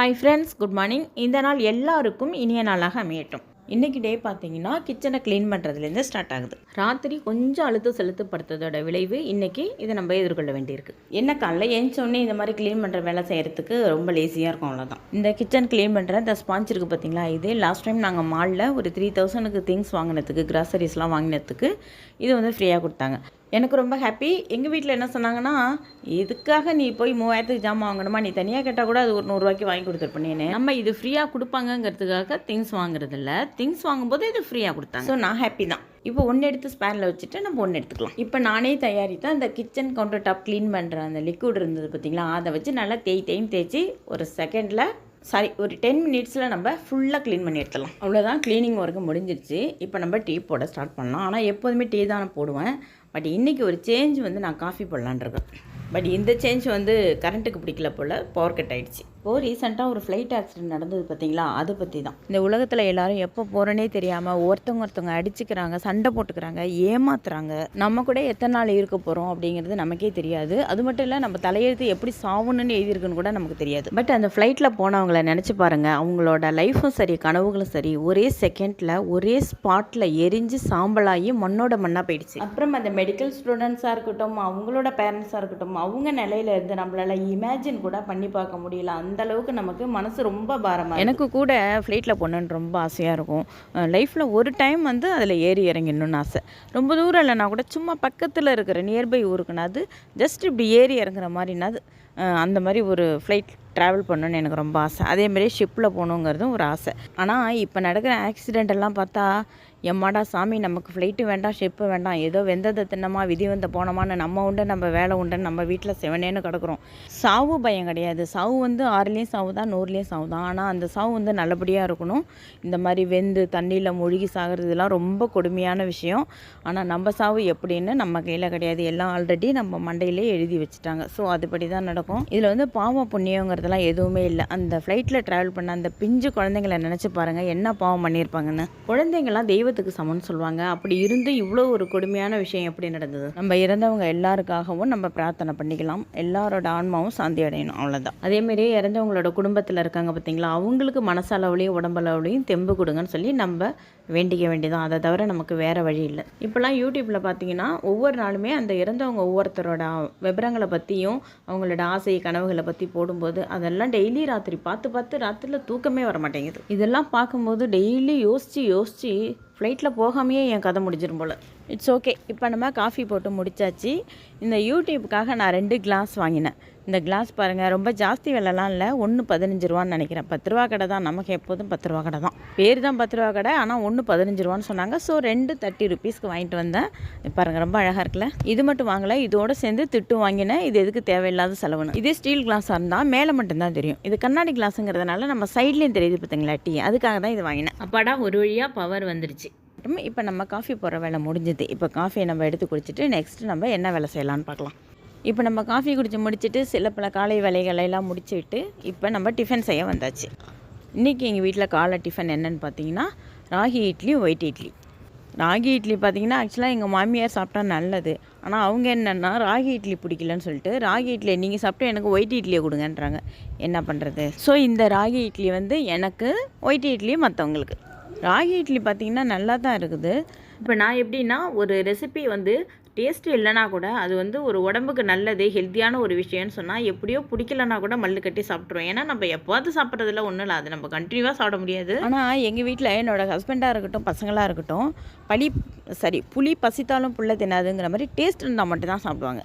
Hi friends good morning இந்த நாள் எல்லாருக்கும் இனிய நாளாக அமையட்டும். இன்றைக்கி டே பார்த்தீங்கன்னா கிச்சனை க்ளீன் பண்ணுறதுலேருந்து ஸ்டார்ட் ஆகுது. ராத்திரி கொஞ்சம் அழுத்து செலுத்தப்படுத்ததோட விளைவு இன்றைக்கி இதை நம்ம எதிர்கொள்ள வேண்டியிருக்கு. என்ன காலைல ஏஞ்சோடனே இந்த மாதிரி க்ளீன் பண்ணுற வேலை செய்கிறதுக்கு ரொம்ப லேசியாக இருக்கும் அவ்வளோதான் இந்த கிச்சன் க்ளீன் பண்ணுற இந்த ஸ்பாஞ்ச் இருக்குது பார்த்தீங்களா இது லாஸ்ட் டைம் நாங்கள் மாலில் ஒரு த்ரீ தௌசண்ட்க்கு திங்ஸ் வாங்கினதுக்கு கிராசரிஸ்லாம் வாங்கினதுக்கு இது வந்து ஃப்ரீயாக கொடுத்தாங்க. எனக்கு ரொம்ப ஹாப்பி எங்கள் வீட்டில் என்ன சொன்னாங்கன்னா இதுக்காக நீ போய் மூவாயிரத்துக்கு ஜாமான் வாங்கணுமா? நீ தனியாக கேட்டால் கூட அது ஒரு நூறுரூவாய்க்கு வாங்கி கொடுத்துருப்பேனேன்னு நம்ம இது ஃப்ரீயாக கொடுப்பாங்கங்கிறதுக்காக திங்ஸ் வாங்குறதில்ல. திங்ஸ் வாங்கும்போது இது ஃப்ரீயாக கொடுத்தாங்க. ஸோ நான் ஹாப்பி தான். இப்போ ஒன்று எடுத்து ஸ்பேரில் வச்சுட்டு நம்ம ஒன்று எடுத்துக்கலாம். இப்போ நானே தயாரித்த அந்த கிச்சன் கவுண்டர் டாப் க்ளீன் பண்ணுற அந்த லிக்விட் இருந்தது பார்த்தீங்களா? அதை வச்சு நல்லா தேய் தேய்ன்னு தேய்ச்சி ஒரு செகண்டில் சாரி ஒரு டென் மினிட்ஸில் நம்ம ஃபுல்லாக க்ளீன் பண்ணி எடுத்துடலாம். அவ்வளோதான் க்ளீனிங் ஒர்க்கு முடிஞ்சிருச்சு. இப்போ நம்ம டீ போட ஸ்டார்ட் பண்ணலாம். ஆனால் எப்போதுமே டீ தான் போடுவேன். பட் இன்றைக்கி ஒரு சேஞ்ச் வந்து நான் காஃபி போடலான்னு இருக்கேன். பட் இந்த சேஞ்ச் வந்து கரண்ட்டுக்கு பிடிக்கல போல் பவர் கட் ஆகிடுச்சு இப்போது ரீசெண்டாக ஒரு ஃப்ளைட் ஆக்சிடென்ட் நடந்தது பார்த்தீங்களா? அதை பற்றி தான் இந்த உலகத்தில் எல்லாரும் எப்போ போகிறனே தெரியாமல் ஒருத்தவங்க ஒருத்தவங்க அடிச்சுக்கிறாங்க சண்டை போட்டுக்கிறாங்க ஏமாத்துறாங்க. நம்ம கூட எத்தனை நாள் இருக்க போகிறோம் அப்படிங்கிறது நமக்கே தெரியாது. அது மட்டும் இல்லை நம்ம தலையெழுத்து எப்படி சாவணும்னு எழுதியிருக்குன்னு கூட நமக்கு தெரியாது. பட் அந்த ஃப்ளைட்டில் போனவங்கள நினச்சி பாருங்கள் அவங்களோட லைஃப்பும் சரி கனவுகளும் சரி ஒரே செகண்டில் ஒரே ஸ்பாட்டில் எரிஞ்சு சாம்பலாகி மண்ணோட மண்ணாக போயிடுச்சு. அப்புறம் அந்த மெடிக்கல் ஸ்டூடெண்ட்ஸாக இருக்கட்டும் அவங்களோட பேரண்ட்ஸாக இருக்கட்டும் அவங்க நிலையில இருந்து நம்மளால இமேஜின் கூட பண்ணி பார்க்க முடியல. அந்த அளவுக்கு நமக்கு மனசு ரொம்ப பாரமாக எனக்கு கூட ஃப்ளைட்டில் போகணுன்னு ரொம்ப ஆசையாக இருக்கும். லைஃப்பில் ஒரு டைம் வந்து அதில் ஏறி இறங்கிடணும்னு ஆசை. ரொம்ப தூரம் இல்லைனா கூட சும்மா பக்கத்தில் இருக்கிற நியர்பை ஊருக்குனாது ஜஸ்ட் இப்படி ஏறி இறங்குற மாதிரினாது அந்த மாதிரி ஒரு ஃப்ளைட் ட்ராவல் பண்ணணும்னு எனக்கு ரொம்ப ஆசை. அதேமாதிரி ஷிப்பில் போகணுங்கிறதும் ஒரு ஆசை. ஆனால் இப்போ நடக்கிற ஆக்சிடெண்ட் எல்லாம் பார்த்தா எம்மாடா சாமி நமக்கு ஃப்ளைட்டு வேண்டாம் ஷிப்பு வேண்டாம். ஏதோ வெந்ததை தின்னமா விதி வந்த போனோமான்னு நம்ம உண்டு நம்ம வேலை உண்டுன்னு நம்ம வீட்டில் செவனேன்னு கிடக்குறோம். சாவு பயம் கிடையாது. சாவு வந்து ஆறுலேயும் சாவு தான் நூறுலேயும் சாவு தான். ஆனால் அந்த சாவு வந்து நல்லபடியாக இருக்கணும். இந்த மாதிரி வெந்து தண்ணியில் மூழ்கி சாகிறதுலாம் இதெல்லாம் ரொம்ப கொடுமையான விஷயம். ஆனால் நம்ம சாவு எப்படின்னு நம்ம கையில் கிடையாது. எல்லாம் ஆல்ரெடி நம்ம மண்டையிலே எழுதி வச்சுட்டாங்க. ஸோ அதுபடி தான் நடக்கும். இதில் வந்து பாவம் புண்ணியங்கிறதுலாம் எதுவுமே இல்லை. அந்த ஃப்ளைட்டில் ட்ராவல் பண்ண அந்த பிஞ்சு குழந்தைங்களை நினச்சி பாருங்கள் என்ன பாவம் பண்ணியிருப்பாங்கன்னு. தெய்வ தெய்வத்துக்கு சமம்னு சொல்லுவாங்க. அப்படி இருந்து இவ்வளோ ஒரு கொடுமையான விஷயம் எப்படி நடந்தது? நம்ம இறந்தவங்க எல்லாருக்காகவும் நம்ம பிரார்த்தனை பண்ணிக்கலாம். எல்லாரோட ஆன்மாவும் சாந்தி அடையணும். அவ்வளோதான் அதேமாரி இறந்தவங்களோட குடும்பத்தில் இருக்காங்க பார்த்தீங்களா அவங்களுக்கு மனசளவுலையும் உடம்பளவுலையும் தெம்பு கொடுங்கன்னு சொல்லி நம்ம வேண்டிக்க வேண்டியதான் அதை தவிர நமக்கு வேறு வழி இல்லை. இப்போல்லாம் யூடியூப்பில் பார்த்தீங்கன்னா ஒவ்வொரு நாளுமே அந்த இறந்தவங்க ஒவ்வொருத்தரோட விபரங்களை பற்றியும் அவங்களோட ஆசை கனவுகளை பற்றி போடும்போது அதெல்லாம் டெய்லி ராத்திரி பார்த்து பார்த்து ராத்திரியில் தூக்கமே வர மாட்டேங்குது. இதெல்லாம் பார்க்கும்போது டெய்லி யோசித்து யோசித்து ஃப்ளைட்டில் போகாமையே என் கதை முடிஞ்சிடும் போல். இட்ஸ் ஓகே இப்போ நம்ம காஃபி போட்டு முடிச்சாச்சு. இந்த யூடியூப்புக்காக நான் ரெண்டு கிளாஸ் வாங்கினேன். இந்த கிளாஸ் பாருங்கள் ரொம்ப ஜாஸ்தி விலைலாம் இல்லை. ஒன்று பதினஞ்சு ரூபான்னு நினைக்கிறேன். பத்து ரூபா கடை தான். நமக்கு எப்போதும் பத்து ரூபா கடை தான். பேர் தான் பத்து ரூபா கடை ஆனால் ஒன்று பதினஞ்சு ரூபான்னு சொன்னாங்க. ஸோ ரெண்டு தேர்ட்டி ருபீஸ்க்கு வாங்கிட்டு வந்தேன். பாருங்கள் ரொம்ப அழகாக இருக்குல்ல? இது மட்டும் வாங்கலை. இதோட சேர்ந்து திட்டு வாங்கினேன். இது எதுக்கு தேவையில்லாத செலவுன்னு. இதே ஸ்டீல் கிளாஸாக இருந்தால் மேலே மட்டும்தான் தெரியும். இது கண்ணாடி கிளாஸுங்கிறதுனால நம்ம சைட்லேயும் தெரியுது பார்த்தீங்களா டீ? அதுக்காக தான் இது வாங்கினேன். அப்பாடா ஒரு வழியாக பவர் வந்துருச்சு. இப்போ நம்ம காஃபி போடுற வேலை முடிஞ்சது. இப்போ காஃபியை நம்ம எடுத்து குடிச்சிட்டு நெக்ஸ்ட் நம்ம என்ன வேலை செய்யலாம்னு பார்க்கலாம். இப்போ நம்ம காஃபி குடித்து முடிச்சிட்டு சில பல காலை வேலைகளை எல்லாம் முடிச்சுட்டு இப்போ நம்ம டிஃபன் செய்ய வந்தாச்சு. இன்றைக்கி எங்கள் வீட்டில் காலை டிஃபன் என்னென்னு பார்த்தீங்கன்னா ராகி இட்லி ஒயிட் இட்லி. ராகி இட்லி பார்த்தீங்கன்னா ஆக்சுவலாக எங்கள் மாமியார் சாப்பிட்டா நல்லது. ஆனால் அவங்க என்னென்னா ராகி இட்லி பிடிக்கலன்னு சொல்லிட்டு ராகி இட்லியை நீங்கள் சாப்பிட்டு எனக்கு ஒயிட் இட்லியை கொடுங்கன்றாங்க. என்ன பண்ணுறது ஸோ இந்த ராகி இட்லி வந்து எனக்கு ஒயிட் இட்லி மற்றவங்களுக்கு ராகி இட்லி பார்த்தீங்கன்னா நல்லா தான் இருக்குது. இப்போ நான் எப்படின்னா ஒரு ரெசிபி வந்து டேஸ்ட்டு இல்லைனா கூட அது வந்து ஒரு உடம்புக்கு நல்லது ஹெல்த்தியான ஒரு விஷயம்னு சொன்னால் எப்படியோ பிடிக்கலனா கூட மல்லு கட்டி சாப்பிட்ருவோம் ஏன்னா நம்ம எப்போது சாப்பிட்றதுல ஒன்றும் இல்லை. அது நம்ம கண்டினியூவாக சாப்பிட முடியாது. ஆனால் எங்கள் வீட்டில் என்னோட ஹஸ்பண்டாக இருக்கட்டும் பசங்களாக இருக்கட்டும் பழி சரி புளி பசித்தாலும் புள்ள தின்னாதுங்கிற மாதிரி டேஸ்ட் இருந்தால் மட்டும்தான் சாப்பிடுவாங்க.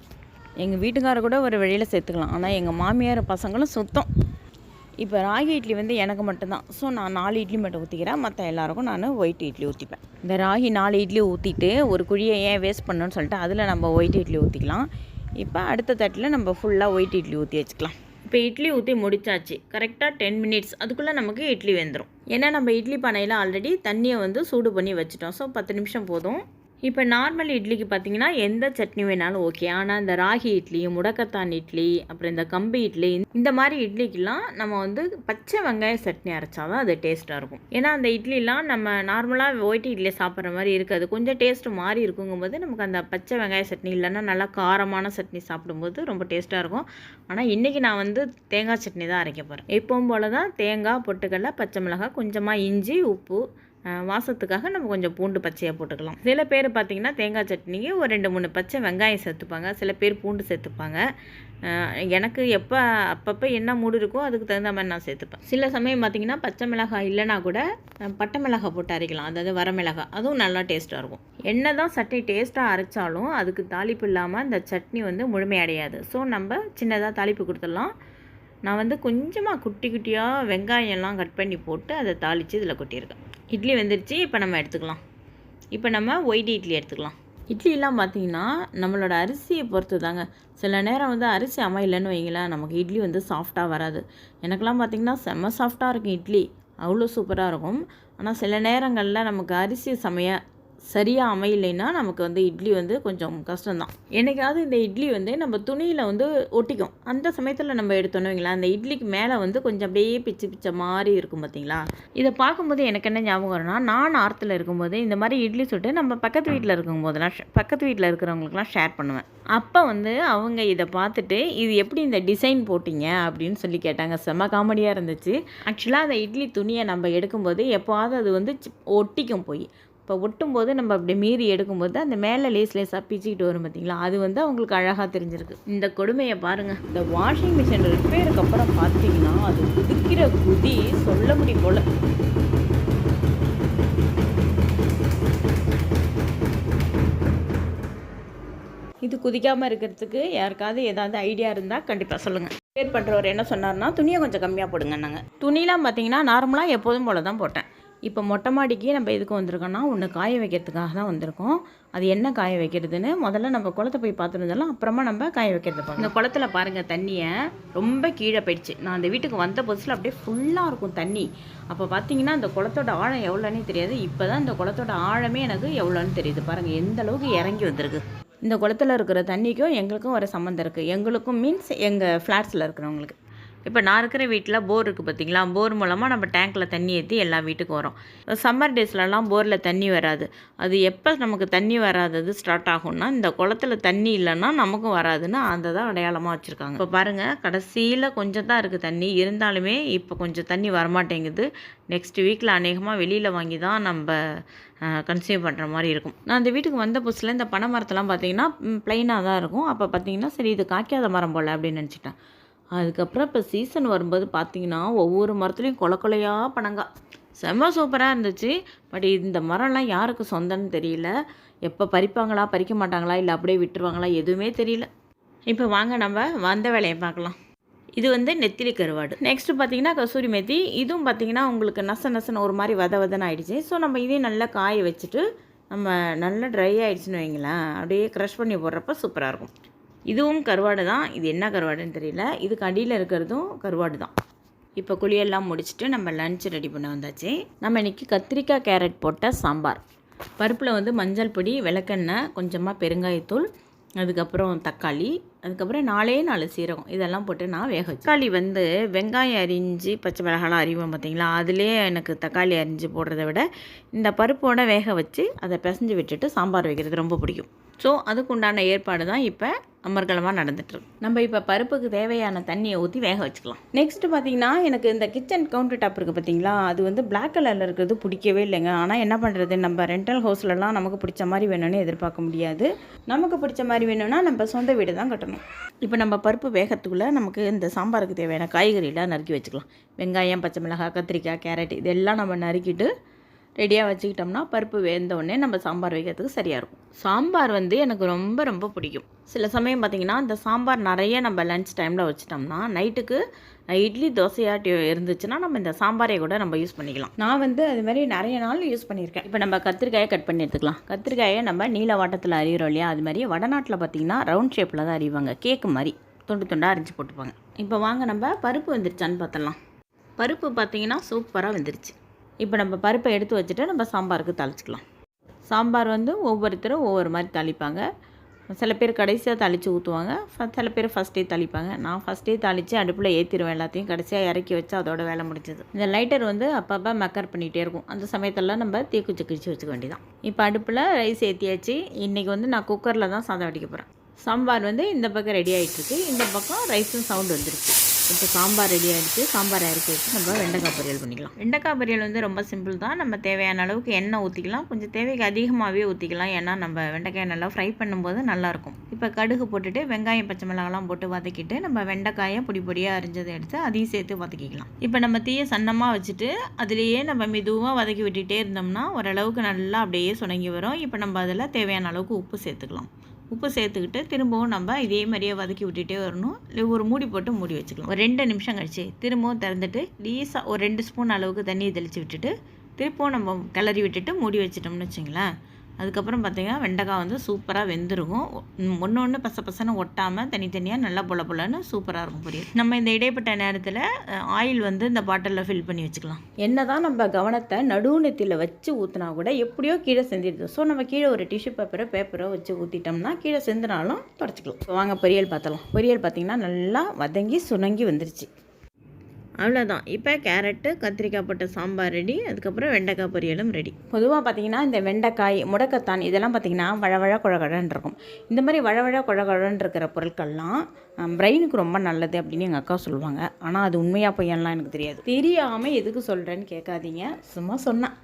எங்கள் வீட்டுக்காரர் கூட ஒரு வழியில் சேர்த்துக்கலாம். ஆனால் எங்கள் மாமியார் பசங்களும் சுத்தம். இப்போ ராகி இட்லி வந்து எனக்கு மட்டும்தான். ஸோ நான் நாலு இட்லி மட்டும் ஊற்றிக்கிறேன் மற்ற எல்லாருக்கும் நான் ஒயிட் இட்லி ஊற்றிப்பேன் இந்த ராகி நாலு இட்லி ஊற்றிட்டு ஒரு குழியை ஏன் வேஸ்ட் பண்ணணும்னு சொல்லிட்டு அதில் நம்ம ஒயிட் இட்லி ஊற்றிக்கலாம் இப்போ அடுத்த தட்டில் நம்ம ஃபுல்லாக ஒயிட் இட்லி ஊற்றி வச்சுக்கலாம். இப்போ இட்லி ஊற்றி முடிச்சாச்சு. கரெக்டாக டென் மினிட்ஸ் அதுக்குள்ளே நமக்கு இட்லி வெந்துடும் ஏன்னா நம்ம இட்லி பானையில் ஆல்ரெடி தண்ணியை வந்து சூடு பண்ணி வச்சுட்டோம். ஸோ பத்து நிமிஷம் போதும். இப்போ நார்மல் இட்லிக்கு பார்த்தீங்கன்னா எந்த சட்னி வேணாலும் ஓகே ஆனால் இந்த ராகி இட்லி முடக்கத்தான் இட்லி அப்புறம் இந்த கம்பு இட்லி இந்த மாதிரி இட்லிக்கெலாம் நம்ம வந்து பச்சை வெங்காய சட்னி அரைச்சா தான் அது டேஸ்ட்டாக இருக்கும். ஏன்னா அந்த இட்லிலாம் நம்ம நார்மலாக ஒயிட் இட்லி சாப்பிட்ற மாதிரி இருக்காது. கொஞ்சம் டேஸ்ட் மாறி இருக்குங்கும்போது நமக்கு அந்த பச்சை வெங்காய சட்னி இல்லைன்னா நல்லா காரமான சட்னி சாப்பிடும்போது ரொம்ப டேஸ்ட்டாக இருக்கும். ஆனால் இன்றைக்கி நான் வந்து தேங்காய் சட்னி தான் அரைக்க போகிறேன் எப்பவும் போல தான் தேங்காய் பொட்டுக்கடலை பச்சை மிளகாய் கொஞ்சமாக இஞ்சி உப்பு வாசத்துக்காக நம்ம கொஞ்சம் பூண்டு பச்சையாக போட்டுக்கலாம். சில பேர் பார்த்தீங்கன்னா தேங்காய் சட்னிக்கு ஒரு ரெண்டு மூணு பச்சை வெங்காயம் சேர்த்துப்பாங்க. சில பேர் பூண்டு சேர்த்துப்பாங்க. எனக்கு எப்போ அப்பப்போ என்ன மூடு இருக்கோ அதுக்கு தகுந்த மாதிரி நான் சேர்த்துப்பேன். சில சமயம் பார்த்தீங்கன்னா பச்சை மிளகாய் இல்லைனா கூட பட்டை மிளகாய் போட்டு அரைக்கலாம். அதாவது வரமிளகாய் அதுவும் நல்லா டேஸ்ட்டாக இருக்கும். என்ன தான் சட்னி டேஸ்ட்டாக அரைச்சாலும் அதுக்கு தாளிப்பு இல்லாமல் இந்த சட்னி வந்து முழுமையடையாது ஸோ நம்ம சின்னதாக தாளிப்பு கொடுத்துடலாம். நான் வந்து கொஞ்சமாக குட்டி குட்டியாக வெங்காயம்லாம் கட் பண்ணி போட்டு அதை தாளித்து இதில் கொட்டியிருக்கேன். இட்லி வந்துருச்சு இப்போ நம்ம எடுத்துக்கலாம். இப்போ நம்ம ஒயிட் இட்லி எடுத்துக்கலாம். இட்லிலாம் பார்த்தீங்கன்னா நம்மளோட அரிசியை பொறுத்து தாங்க சில நேரம் வந்து அரிசி அமையலைன்னு வைங்களேன் நமக்கு இட்லி வந்து சாஃப்டாக வராது. எனக்கெல்லாம் பார்த்தீங்கன்னா செம்ம சாஃப்டாக இருக்கும் இட்லி. அவ்வளோ சூப்பராக இருக்கும். ஆனால் சில நேரங்களில் நமக்கு அரிசி செமையாக சரியாக அமையலைன்னா நமக்கு வந்து இட்லி வந்து கொஞ்சம் கஷ்டம்தான். என்னைக்காவது இந்த இட்லி வந்து நம்ம துணியில் வந்து ஒட்டிக்கும். அந்த சமயத்தில் நம்ம எடுத்தோன்னு வைங்களேன் அந்த இட்லிக்கு மேலே வந்து கொஞ்சம் அப்படியே பிச்சு பிச்ச மாதிரி இருக்கும் பார்த்தீங்களா இதை பார்க்கும்போது எனக்கு என்ன ஞாபகம் வரும்னா நான் ஆர்த்தில் இருக்கும்போது இந்த மாதிரி இட்லி சுட்டு நம்ம பக்கத்து வீட்டில் இருக்கும்போதெல்லாம் ஷே- பக்கத்து வீட்டில் இருக்கிறவங்களுக்குலாம் ஷேர் பண்ணுவேன். அப்போ வந்து அவங்க இதை பார்த்துட்டு இது எப்படி இந்த டிசைன் போட்டிங்க அப்படின்னு சொல்லி கேட்டாங்க. செம்ம காமெடியாக இருந்துச்சு. ஆக்சுவலாக அந்த இட்லி துணியை நம்ம எடுக்கும்போது எப்போவாவது அது வந்து ஒட்டிக்கும் போய். இப்போ ஒட்டும்போது நம்ம அப்படி மீறி எடுக்கும்போது அந்த மேலே லேஸ் லேஸாக பிச்சுக்கிட்டு வரும் பார்த்தீங்களா? அது வந்து அவங்களுக்கு அழகாக தெரிஞ்சிருக்கு. இந்த கொடுமையை பாருங்கள் இந்த வாஷிங் மிஷின் ரிப்பேருக்கு அப்புறம் பார்த்தீங்கன்னா அது குதிக்கிற குதி சொல்ல முடியும் போல். இது குதிக்காமல் இருக்கிறதுக்கு யாருக்காவது ஏதாவது ஐடியா இருந்தால் கண்டிப்பாக சொல்லுங்கள் ரிப்பேர் பண்ணுறவர் என்ன சொன்னார்னா துணியை கொஞ்சம் கம்மியாக போடுங்க நாங்கள் துணிலாம் பார்த்தீங்கன்னா நார்மலாக எப்போதும் போல தான் போட்டேன். இப்போ மொட்டை மாடிக்கு நம்ம எதுக்கு வந்திருக்கோம்னா ஒன்று காய வைக்கிறதுக்காக தான் வந்திருக்கோம். அது என்ன காய வைக்கிறதுன்னு முதல்ல நம்ம குளத்தை போய் பார்த்துருந்தாலும் அப்புறமா நம்ம காய வைக்கிறது பார்க்கணும் இந்த குளத்துல பாருங்கள் தண்ணியை ரொம்ப கீழே போயிடுச்சு. நான் அந்த வீட்டுக்கு வந்த புதுசில் அப்படியே ஃபுல்லாக இருக்கும் தண்ணி. அப்போ பார்த்தீங்கன்னா அந்த குளத்தோட ஆழம் எவ்வளோன்னே தெரியாது. இப்போ தான் இந்த குளத்தோட ஆழமே எனக்கு எவ்வளோன்னு தெரியுது. பாருங்கள் எந்த அளவுக்கு இறங்கி வந்திருக்கு. இந்த குளத்துல இருக்கிற தண்ணிக்கும் எங்களுக்கும் ஒரு சம்மந்தம் இருக்குது எங்களுக்கும் மீன்ஸ் எங்கள் ஃப்ளாட்ஸில் இருக்கிறவங்களுக்கு. இப்போ நான் இருக்கிற வீட்டில் போர் இருக்குது பார்த்தீங்களா போர் மூலமாக நம்ம டேங்க்கில் தண்ணி ஏற்றி எல்லா வீட்டுக்கும் வரும் சம்மர் டேஸ்லலாம் போரில் தண்ணி வராது. அது எப்போ நமக்கு தண்ணி வராதது ஸ்டார்ட் ஆகும்னா இந்த குளத்துல தண்ணி இல்லைன்னா நமக்கும் வராதுன்னு அந்த தான் அடையாளமாக வச்சுருக்காங்க. இப்போ பாருங்கள் கடைசியில் கொஞ்சம் தான் இருக்குது தண்ணி. இருந்தாலுமே இப்போ கொஞ்சம் தண்ணி வரமாட்டேங்குது. நெக்ஸ்ட் வீக்கில் அநேகமாக வெளியில் வாங்கி தான் நம்ம கன்சியூம் பண்ணுற மாதிரி இருக்கும். நான் அந்த வீட்டுக்கு வந்த புதுசில் இந்த பனை மரத்தெல்லாம் பார்த்தீங்கன்னா ப்ளைனாக தான் இருக்கும். அப்போ பார்த்தீங்கன்னா சரி இது காய்க்காத மரம் போல் அப்படின்னு நினச்சிட்டேன். அதுக்கப்புறம் இப்போ சீசன் வரும்போது பார்த்தீங்கன்னா ஒவ்வொரு மரத்துலேயும் கொலை கொலையாக பனங்காய் செம்ம சூப்பராக இருந்துச்சு. பட் இந்த மரம்லாம் யாருக்கு சொந்தம்னு தெரியல. எப்போ பறிப்பாங்களா பறிக்க மாட்டாங்களா இல்லை அப்படியே விட்டுருவாங்களா எதுவுமே தெரியல. இப்போ வாங்க நம்ம வந்த வேலையை பார்க்கலாம். இது வந்து நெத்திலி கருவாடு. நெக்ஸ்ட் பார்த்தீங்கன்னா கசூரி மெத்தி. இதுவும் பார்த்தீங்கன்னா உங்களுக்கு நச நசன்னு ஒரு மாதிரி வத வதன்னு ஆயிடுச்சு. ஸோ நம்ம இதையும் நல்லா காய வச்சுட்டு நம்ம நல்லா ட்ரை ஆகிடுச்சுன்னு வைங்களேன். அப்படியே க்ரஷ் பண்ணி போடுறப்ப சூப்பராக இருக்கும். இதுவும் கருவாடு தான். இது என்ன கருவாடுன்னு தெரியல. இதுக்கு அடியில் இருக்கிறதும் கருவாடு தான். இப்போ குழியெல்லாம் முடிச்சுட்டு நம்ம லஞ்ச் ரெடி பண்ண வந்தாச்சு. நம்ம இன்றைக்கி கத்திரிக்காய் கேரட் போட்ட சாம்பார். பருப்பில் வந்து மஞ்சள் பொடி விளக்கெண்ணெய் கொஞ்சமாக பெருங்காயத்தூள் அதுக்கப்புறம் தக்காளி அதுக்கப்புறம் நாலே நாலு சீரகம் இதெல்லாம் போட்டு நான் வேக வச்சு தக்காளி வந்து வெங்காயம் அரிஞ்சு பச்சை மிளகாலாம் அரிவோம் பார்த்தீங்களா? அதிலே எனக்கு தக்காளி அரிஞ்சு போடுறத விட இந்த பருப்போட வேக வச்சு அதை பிசைஞ்சு விட்டுட்டு சாம்பார் வைக்கிறது ரொம்ப பிடிக்கும். ஸோ அதுக்கு உண்டான ஏற்பாடு தான் இப்போ அமர்கலமாக நடந்துட்டுருக்கு நம்ம இப்போ பருப்புக்கு தேவையான தண்ணியை ஊற்றி வேக வச்சுக்கலாம். நெக்ஸ்ட்டு பார்த்தீங்கன்னா எனக்கு இந்த கிச்சன் கவுண்டர் டாப் இருக்குது பார்த்தீங்களா? அது வந்து பிளாக் கலரில் இருக்கிறது பிடிக்கவே இல்லைங்க. ஆனால் என்ன பண்ணுறது நம்ம ரெண்டல் ஹவுஸ்லலாம் நமக்கு பிடிச்ச மாதிரி வேணும்னு எதிர்பார்க்க முடியாது. நமக்கு பிடிச்ச மாதிரி வேணும்னா நம்ம சொந்த வீடு தான் கட்டணும். இப்போ நம்ம பருப்பு வேகத்துக்குள்ளே நமக்கு இந்த சாம்பாருக்கு தேவையான காய்கறிலாம் நறுக்கி வச்சுக்கலாம். வெங்காயம் பச்சை மிளகாய் கத்திரிக்காய் கேரட் இதெல்லாம் நம்ம நறுக்கிட்டு ரெடியாக வச்சுக்கிட்டோம்னா பருப்பு வெந்த நம்ம சாம்பார் வைக்கிறதுக்கு சரியாக இருக்கும். சாம்பார் வந்து எனக்கு ரொம்ப ரொம்ப பிடிக்கும். சில சமயம் பார்த்திங்கன்னா இந்த சாம்பார் நிறைய நம்ம லன்ச் டைமில் வச்சிட்டோம்னா நைட்டுக்கு இட்லி தோசையாட்டி இருந்துச்சுன்னா நம்ம இந்த சாம்பாரை கூட நம்ம யூஸ் பண்ணிக்கலாம். நான் வந்து அது மாதிரி நிறைய நாள் யூஸ் பண்ணியிருக்கேன். இப்போ நம்ம கத்திரிக்காயை கட் பண்ணி எடுத்துக்கலாம். கத்திரிக்காயை நம்ம நீல வாட்டத்தில் அறிகிறோம் இல்லையா? அது மாதிரி வடநாட்டில் பார்த்திங்கன்னா ரவுண்ட் ஷேப்பில் தான் அறிவாங்க கேக்கு மாதிரி. துண்டு துண்டாக அரிஞ்சு போட்டுப்பாங்க. இப்போ வாங்க நம்ம பருப்பு வெந்துருச்சான்னு பார்த்தலாம் பருப்பு பார்த்திங்கன்னா சூப்பராக வெந்துருச்சு. இப்போ நம்ம பருப்பை எடுத்து வச்சுட்டு நம்ம சாம்பாருக்கு தாளிச்சிக்கலாம். சாம்பார் வந்து ஒவ்வொருத்தரும் ஒவ்வொரு மாதிரி தாளிப்பாங்க. சில பேர் கடைசியாக தாளித்து ஊற்றுவாங்க சில பேர் ஃபஸ்ட்டே தாளிப்பாங்க. நான் ஃபஸ்ட்டே தாளித்து அடுப்பில் ஏற்றிடுவேன் எல்லாத்தையும். கடைசியாக இறக்கி வச்சு அதோட வேலை முடிஞ்சது. இந்த லைட்டர் வந்து அப்பப்போ மக்கர் பண்ணிகிட்டே இருக்கும். அந்த சமயத்தெல்லாம் நம்ம தீக்குச்சி கிழிச்சு வச்சுக்க வேண்டியதான் இப்போ அடுப்பில் ரைஸ் ஏற்றியாச்சு இன்றைக்கி வந்து நான் குக்கரில் தான் சாதம் வடிக்க போகிறேன் சாம்பார் வந்து இந்த பக்கம் ரெடி ஆகிட்டுருக்கு இந்த பக்கம் ரைஸும் சவுண்டு வந்துருச்சு. இப்போ சாம்பார் ரெடி ஆகிடுச்சு சாம்பார் இறக்கி வச்சு நம்ம வெண்டைக்காய் பொரியல் பண்ணிக்கலாம். வெண்டைக்காய் பொரியல் வந்து ரொம்ப சிம்பிள் தான். நம்ம தேவையான அளவுக்கு எண்ணெய் ஊற்றிக்கலாம் கொஞ்சம் தேவைக்கு அதிகமாகவே ஊற்றிக்கலாம் ஏன்னா நம்ம வெண்டைக்காய் நல்லா ஃப்ரை பண்ணும்போது நல்லாயிருக்கும். இப்போ கடுகு போட்டுட்டு வெங்காயம் பச்சை மிளகாலாம் போட்டு வதக்கிட்டு நம்ம வெண்டைக்காயை பொடி பொடியாக அரிஞ்சதை எடுத்து அதையும் சேர்த்து வதக்கிக்கலாம். இப்போ நம்ம தீயை சன்னமாக வச்சுட்டு அதுலேயே நம்ம மெதுவாக வதக்கி விட்டுட்டே இருந்தோம்னா ஓரளவுக்கு நல்லா அப்படியே சுணங்கி வரும். இப்போ நம்ம அதில் தேவையான அளவுக்கு உப்பு சேர்த்துக்கலாம். உப்பு சேர்த்துக்கிட்டு திரும்பவும் நம்ம இதே மாதிரியே வதக்கி விட்டுட்டே வரணும். இல்லை ஒரு மூடி போட்டு மூடி வச்சுக்கலாம். ஒரு ரெண்டு நிமிஷம் கழிச்சு திரும்பவும் திறந்துட்டு லீஸாக ஒரு ரெண்டு ஸ்பூன் அளவுக்கு தண்ணியை தெளித்து விட்டுட்டு திரும்பவும் நம்ம கிளறி விட்டுட்டு மூடி வச்சிட்டோம்னு வச்சுங்களேன். அதுக்கப்புறம் பார்த்தீங்கன்னா வெண்டைக்காய் வந்து சூப்பராக வெந்திருக்கும். ஒன்று ஒன்று பச பசன்னு ஒட்டாமல் தனித்தனியாக நல்லா பொல பொலன்னு சூப்பராக இருக்கும் பொரியல். நம்ம இந்த இடைப்பட்ட நேரத்தில் ஆயில் வந்து இந்த பாட்டிலில் ஃபில் பண்ணி வச்சுக்கலாம். என்ன தான் நம்ம கவனத்தை நடுவுநெத்தியில் வச்சு ஊற்றினா கூட எப்படியோ கீழே செஞ்சிடுது ஸோ நம்ம கீழே ஒரு டிஷ்யூ பேப்பரோ பேப்பரோ வச்சு ஊற்றிட்டோம்னா கீழே செஞ்சினாலும் தொடச்சிக்கலாம். வாங்க பொரியல் பார்த்தலாம் பொரியல் பார்த்திங்கன்னா நல்லா வதங்கி சுணங்கி வந்துருச்சு. அவ்வளோதான் இப்போ கேரட்டு கத்திரிக்காய் போட்ட சாம்பார் ரெடி அதுக்கப்புறம் வெண்டைக்காய் பொரியலும் ரெடி பொதுவாக பார்த்தீங்கன்னா இந்த வெண்டைக்காய் முடக்கத்தான் இதெல்லாம் பார்த்தீங்கன்னா வழவழ குழகழன்னு இருக்கும். இந்த மாதிரி வழவழ குழகழன்னு இருக்கிற பொருட்கள்லாம் பிரெயினுக்கு ரொம்ப நல்லது அப்படின்னு எங்கள் அக்கா சொல்லுவாங்க. ஆனால் அது உண்மையாக பொய்யெல்லாம் எனக்கு தெரியாது. தெரியாமல் எதுக்கு சொல்கிறேன்னு கேட்காதீங்க. சும்மா சொன்னேன்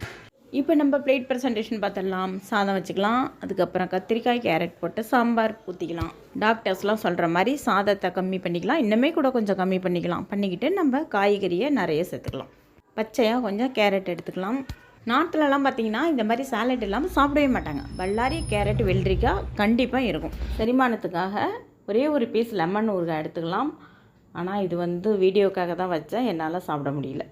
இப்போ நம்ம பிளேட் ப்ரெசன்டேஷன் பார்த்துடலாம் சாதம் வச்சுக்கலாம். அதுக்கப்புறம் கத்திரிக்காய் கேரட் போட்டு சாம்பார் ஊற்றிக்கலாம் டாக்டர்ஸ்லாம் சொல்கிற மாதிரி சாதத்தை கம்மி பண்ணிக்கலாம். இன்னுமே கூட கொஞ்சம் கம்மி பண்ணிக்கலாம். பண்ணிக்கிட்டு நம்ம காய்கறியை நிறைய சேர்த்துக்கலாம். பச்சையாக கொஞ்சம் கேரட் எடுத்துக்கலாம். நாட்டிலலாம் பார்த்தீங்கன்னா இந்த மாதிரி சாலட் இல்லாமல் சாப்பிடவே மாட்டாங்க. பல்லாரி கேரட் வெள்ளரிக்காய் கண்டிப்பாக இருக்கும். செரிமானத்துக்காக ஒரே ஒரு பீஸ் லெமன் ஊறுகாய் எடுத்துக்கலாம். ஆனால் இது வந்து வீடியோக்காக தான் வச்சேன். என்னால் சாப்பிட முடியல.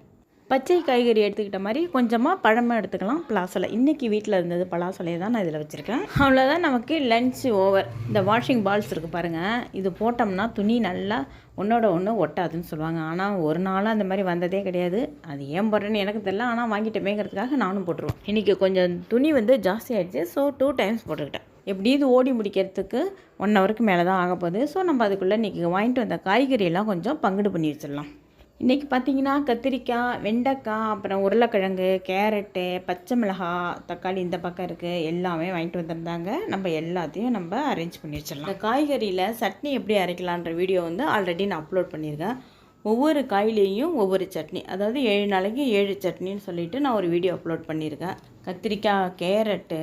பச்சை காய்கறி எடுத்துக்கிட்ட மாதிரி கொஞ்சமாக பழமாக எடுத்துக்கலாம். பலாசலை. இன்றைக்கி வீட்டில் இருந்தது பலாசலையை தான் நான் இதில் வச்சுருக்கேன். அவ்வளோதான் நமக்கு லன்ச் ஓவர் இந்த வாஷிங் பால்ஸ் இருக்குது பாருங்கள் இது போட்டோம்னா துணி நல்லா ஒன்றோட ஒன்று ஒட்டாதுன்னு சொல்லுவாங்க. ஆனால் ஒரு நாளாக அந்த மாதிரி வந்ததே கிடையாது. அது ஏன் போடுறேன்னு எனக்கு தெரியல. ஆனால் வாங்கிட்டமேங்கிறதுக்காக நானும் போட்டுருவேன். இன்றைக்கி கொஞ்சம் துணி வந்து ஜாஸ்தி ஆகிடுச்சு ஸோ டூ டைம்ஸ் போட்டுக்கிட்டேன். எப்படி இது ஓடி முடிக்கிறதுக்கு ஒன் ஹவருக்கு மேலே தான் ஆக போகுது ஸோ நம்ம அதுக்குள்ளே இன்றைக்கி வாங்கிட்டு வந்த காய்கறியெல்லாம் கொஞ்சம் பங்குடு பண்ணி வச்சிடலாம். இன்றைக்கி பார்த்திங்கன்னா கத்திரிக்காய் வெண்டைக்காய் அப்புறம் உருளைக்கிழங்கு கேரட்டு பச்சை மிளகாய் தக்காளி இந்த பக்கம் இருக்குது எல்லாமே வாங்கிட்டு வந்திருந்தாங்க. நம்ம எல்லாத்தையும் நம்ம அரேஞ்ச் பண்ணி வச்சிடலாம். இந்த காய்கறியில் சட்னி எப்படி அரைக்கலான்ற வீடியோ வந்து ஆல்ரெடி நான் அப்லோட் பண்ணியிருக்கேன். ஒவ்வொரு காயிலையும் ஒவ்வொரு சட்னி. அதாவது ஏழு நாளைக்கு ஏழு சட்னின்னு சொல்லிட்டு நான் ஒரு வீடியோ அப்லோட் பண்ணியிருக்கேன். கத்திரிக்காய் கேரட்டு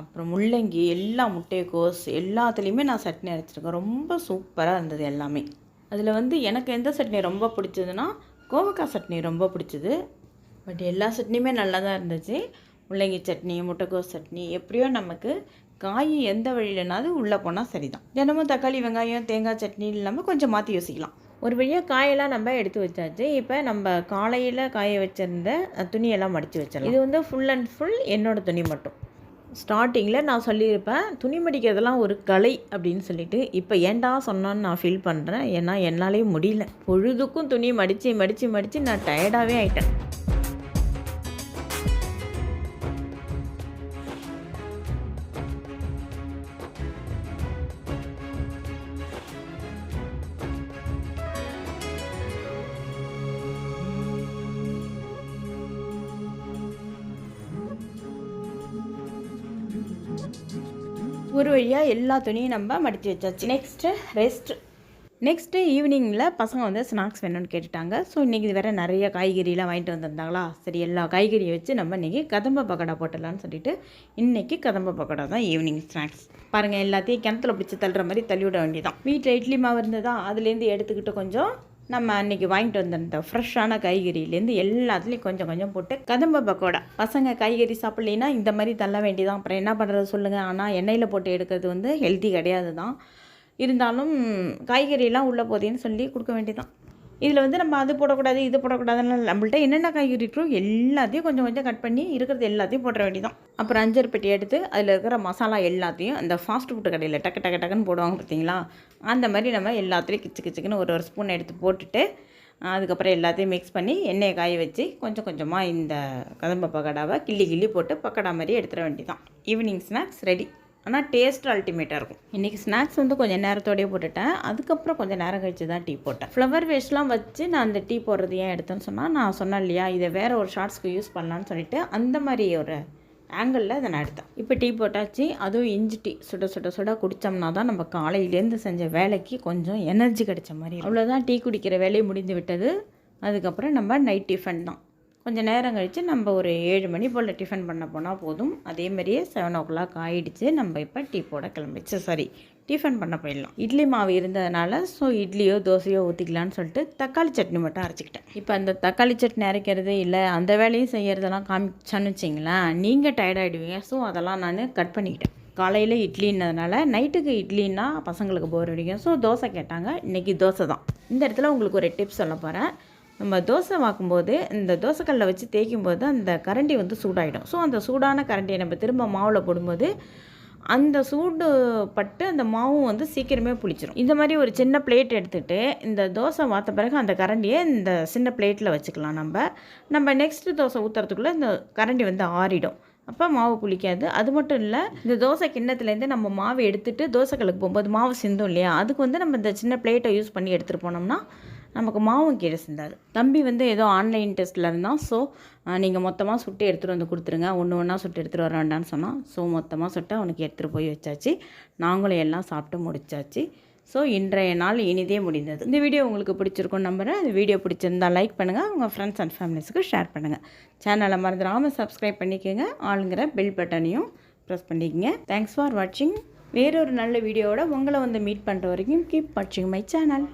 அப்புறம் முள்ளங்கி எல்லா முட்டைக்கோஸ் எல்லாத்துலேயுமே நான் சட்னி அரைச்சிருக்கேன். ரொம்ப சூப்பராக இருந்தது எல்லாமே. அதில் வந்து எனக்கு எந்த சட்னி ரொம்ப பிடிச்சதுன்னா கோவக்காய் சட்னி ரொம்ப பிடிச்சது. பட் எல்லா சட்னியுமே நல்லா தான் இருந்துச்சு. முள்ளங்கி சட்னி முட்டைக்கோஸ் சட்னி எப்படியோ நமக்கு காய் எந்த வழியிலனாவது உள்ளே போனால் சரிதான். தினமும் தக்காளி வெங்காயம் தேங்காய் சட்னி இல்லாமல் கொஞ்சம் மாற்றி யோசிக்கலாம். ஒரு வழியாக காயெல்லாம் நம்ம எடுத்து வச்சாச்சு. இப்போ நம்ம காலையில் காய வச்சிருந்த துணியெல்லாம் மடித்து வச்சிடலாம். இது வந்து ஃபுல் அண்ட் ஃபுல் என்னோடய துணி மட்டும். ஸ்டார்டிங்கில் நான் சொல்லியிருப்பேன் துணி மடிக்கிறதெல்லாம் ஒரு கலை அப்படின்னு சொல்லிட்டு இப்போ ஏன்டா சொன்னான்னு நான் ஃபீல் பண்ணுறேன் ஏன்னா என்னாலே முடியல. பொழுதுக்கும் துணி மடித்து மடித்து மடித்து நான் டயர்டாகவே ஆயிட்டேன். ஒரு வழியாக எல்லா துணியும் நம்ம மடித்து வச்சாச்சு. நெக்ஸ்ட்டு ரெஸ்ட் நெக்ஸ்ட்டு ஈவினிங்கில் பசங்க வந்து ஸ்நாக்ஸ் வேணும்னு கேட்டுட்டாங்க. ஸோ இன்றைக்கி வேறு நிறைய காய்கறிலாம் வாங்கிட்டு வந்திருந்தாங்களா? சரி எல்லா காய்கறியை வச்சு நம்ம இன்றைக்கி கதம்ப பக்கோடா போட்டுடலான்னு சொல்லிட்டு இன்றைக்கி கதம்ப பக்கோடா தான் ஈவினிங் ஸ்நாக்ஸ் பாருங்கள் எல்லாத்தையும் கிணத்துல பிடிச்சி தள்ளுற மாதிரி தள்ளி விட வேண்டியதான் வீட்டில் இட்லி மாவு இருந்ததா? அதுலேருந்து எடுத்துக்கிட்டு கொஞ்சம் நம்ம அன்றைக்கி வாங்கிட்டு வந்திருந்த ஃப்ரெஷ்ஷான காய்கறியிலேருந்து எல்லாத்துலேயும் கொஞ்சம் கொஞ்சம் போட்டு கதம்ப பக்கோடா. பசங்க காய்கறி சாப்பிட்லைன்னா இந்த மாதிரி தள்ள வேண்டியதான் அப்புறம் என்ன பண்ணுறது சொல்லுங்கள் ஆனால் எண்ணெயில் போட்டு எடுக்கிறது வந்து ஹெல்த்தி கிடையாது தான் இருந்தாலும் காய்கறியெல்லாம் உள்ளே போதேன்னு சொல்லி கொடுக்க வேண்டியதான் இதில் வந்து நம்ம அது போடக்கூடாது இது போடக்கூடாதுன்னு நம்மள்ட்ட என்னென்ன காய்கறி இருக்கோ எல்லாத்தையும் கொஞ்சம் கொஞ்சம் கட் பண்ணி இருக்கிறது எல்லாத்தையும் போட வேண்டியதான் அப்புறம் அஞ்சர் பெட்டி எடுத்து அதில் இருக்கிற மசாலா எல்லாத்தையும் அந்த ஃபாஸ்ட் ஃபுட்டு கடையில் டக்கு டக்கு டக்குன்னு போடுவாங்க பார்த்தீங்களா? அந்த மாதிரி நம்ம எல்லாத்துலேயும் கிச்சு கிச்சுக்குன்னு ஒரு ஒரு ஸ்பூன் எடுத்து போட்டுட்டு அதுக்கப்புறம் எல்லாத்தையும் மிக்ஸ் பண்ணி எண்ணெயை காய வச்சு கொஞ்சம் கொஞ்சமாக இந்த கதம்ப பக்கோடாவை கிள்ளி கிள்ளி போட்டு பக்கோடா மாதிரி எடுத்துட வேண்டியதான் ஈவினிங் ஸ்நாக்ஸ் ரெடி ஆனால் டேஸ்ட் அல்டிமேட்டாக இருக்கும். இன்றைக்கி ஸ்நாக்ஸ் வந்து கொஞ்சம் நேரத்தோடயே போட்டுட்டேன். அதுக்கப்புறம் கொஞ்சம் நேரம் கழித்து தான் டீ போட்டேன். ஃப்ளவர் வேஸ்ட்லாம் வச்சு நான் அந்த டீ போடுறது ஏன் எடுத்தேன்னு சொன்னால் நான் சொன்னேன் இல்லையா இதை வேறு ஒரு ஷார்ட்ஸ்க்கு யூஸ் பண்ணலான்னு சொல்லிட்டு அந்த மாதிரி ஒரு ஆங்கிளில் அதை நான் எடுத்தேன். இப்போ டீ போட்டாச்சு. அதுவும் இஞ்சி டீ சுட சுட சுட குடித்தோம்னா தான் நம்ம காலையிலேருந்து செஞ்ச வேலைக்கு கொஞ்சம் எனர்ஜி கிடைச்ச மாதிரி அவ்வளோதான் டீ குடிக்கிற வேலையை முடிந்து விட்டது. அதுக்கப்புறம் நம்ம நைட் டிஃபன் தான். கொஞ்சம் நேரம் கழித்து நம்ம ஒரு ஏழு மணி போல் டிஃபன் பண்ண போனால் போதும். அதே மாதிரியே செவன் ஓ கிளாக் ஆகிடுச்சு நம்ம இப்போ டீ போட கிளம்பிச்சு. சாரி டிஃபன் பண்ண போயிடலாம். இட்லி மாவு இருந்ததுனால ஸோ இட்லியோ தோசையோ ஊற்றிக்கலான்னு சொல்லிட்டு தக்காளி சட்னி மட்டும் அரைச்சிக்கிட்டேன். இப்போ அந்த தக்காளி சட்னி அரைக்கிறது இல்லை அந்த வேலையும் செய்கிறதெல்லாம் காமிச்சான்னு வச்சிங்களேன். நீங்கள் டயர்டாகிடுவீங்க ஸோ அதெல்லாம் நான் கட் பண்ணிக்கிட்டேன். காலையில் இட்லின்னதுனால நைட்டுக்கு இட்லின்னா பசங்களுக்கு போர் அடிக்கும். ஸோ தோசை கேட்டாங்க. இன்றைக்கி தோசை தான். இந்த இடத்துல உங்களுக்கு ஒரு டிப்ஸ் சொல்ல போகிறேன் நம்ம தோசை வாக்கும்போது இந்த தோசைக்கல்லை வச்சு தேய்க்கும் போது அந்த கரண்டி வந்து சூடாகிடும் ஸோ அந்த சூடான கரண்டியை நம்ம திரும்ப மாவில் போடும்போது அந்த சூடு பட்டு அந்த மாவும் வந்து சீக்கிரமே புளிச்சிடும் இந்த மாதிரி ஒரு சின்ன பிளேட் எடுத்துகிட்டு இந்த தோசை வாத்த பிறகு அந்த கரண்டியை இந்த சின்ன பிளேட்டில் வச்சுக்கலாம் நம்ம. நம்ம நெக்ஸ்ட்டு தோசை ஊற்றுறதுக்குள்ளே இந்த கரண்டி வந்து ஆறிடும். அப்போ மாவு புளிக்காது. அது மட்டும் இல்லை இந்த தோசை கிண்ணத்துலேருந்து நம்ம மாவு எடுத்துகிட்டு தோசைக்கல்லுக்கு போகும்போது மாவு சிந்தும் இல்லையா? அதுக்கு வந்து நம்ம இந்த சின்ன பிளேட்டை யூஸ் பண்ணி எடுத்துகிட்டு போனோம்னா நமக்கு மாவும் கீழே சிந்தாது தம்பி வந்து ஏதோ ஆன்லைன் டெஸ்ட்டில் இருந்தால் ஸோ நீங்கள் மொத்தமாக சுட்டு எடுத்துகிட்டு வந்து கொடுத்துருங்க. ஒன்று ஒன்றா சுட்டு எடுத்துகிட்டு வர வேண்டாம்னு சொன்னால் ஸோ மொத்தமாக சுட்டு அவனுக்கு எடுத்துகிட்டு போய் வச்சாச்சு. நாங்களும் எல்லாம் சாப்பிட்டு முடிச்சாச்சு. ஸோ இன்றைய நாள் இனிதே முடிந்தது. இந்த வீடியோ உங்களுக்கு பிடிச்சிருக்கும் நம்புகிறேன் இந்த வீடியோ பிடிச்சிருந்தா லைக் பண்ணுங்கள் உங்கள் ஃப்ரெண்ட்ஸ் அண்ட் ஃபேமிலிஸுக்கு ஷேர் பண்ணுங்கள் சேனலை மறந்துடாமல் சப்ஸ்கிரைப் பண்ணிக்கோங்க. ஆளுங்கிற பெல் பட்டனையும் ப்ரெஸ் பண்ணிக்கோங்க. தேங்க்ஸ் ஃபார் வாட்சிங் வேறொரு நல்ல வீடியோவோட உங்களை வந்து மீட் பண்ணுற வரைக்கும் கீப் வாட்சிங் மை சேனல்